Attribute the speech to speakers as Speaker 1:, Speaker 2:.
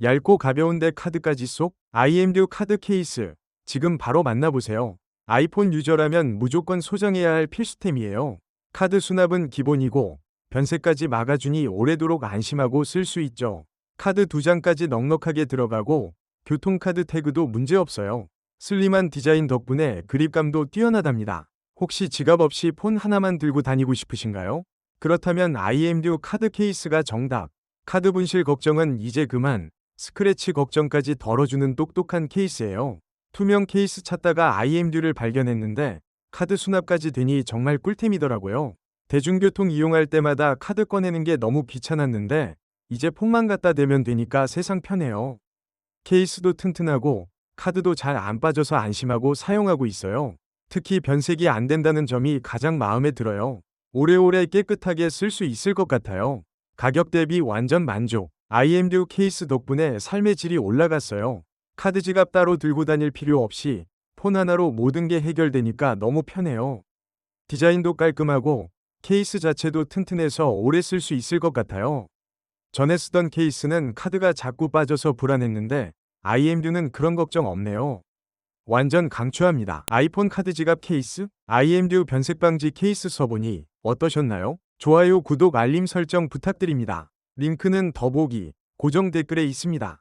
Speaker 1: 얇고 가벼운데 카드까지 쏙 IMD 카드 케이스 지금 바로 만나보세요. 아이폰 유저라면 무조건 소장해야 할 필수템이에요. 카드 수납은 기본이고 변색까지 막아주니 오래도록 안심하고 쓸 수 있죠. 카드 두 장까지 넉넉하게 들어가고 교통카드 태그도 문제없어요. 슬림한 디자인 덕분에 그립감도 뛰어나답니다. 혹시 지갑 없이 폰 하나만 들고 다니고 싶으신가요? 그렇다면 IMD 카드 케이스가 정답. 카드 분실 걱정은 이제 그만. 스크래치 걱정까지 덜어주는 똑똑한 케이스예요. 투명 케이스 찾다가 IMD를 발견했는데 카드 수납까지 되니 정말 꿀템이더라고요. 대중교통 이용할 때마다 카드 꺼내는 게 너무 귀찮았는데 이제 폰만 갖다 대면 되니까 세상 편해요. 케이스도 튼튼하고 카드도 잘 안 빠져서 안심하고 사용하고 있어요. 특히 변색이 안 된다는 점이 가장 마음에 들어요. 오래오래 깨끗하게 쓸 수 있을 것 같아요. 가격 대비 완전 만족. IMD 케이스 덕분에 삶의 질이 올라갔어요. 카드 지갑 따로 들고 다닐 필요 없이 폰 하나로 모든 게 해결되니까 너무 편해요. 디자인도 깔끔하고 케이스 자체도 튼튼해서 오래 쓸 수 있을 것 같아요. 전에 쓰던 케이스는 카드가 자꾸 빠져서 불안했는데 IMD는 그런 걱정 없네요. 완전 강추합니다. 아이폰 카드 지갑 케이스, IMD 변색 방지 케이스 써보니 어떠셨나요? 좋아요, 구독, 알림 설정 부탁드립니다. 링크는 더보기, 고정 댓글에 있습니다.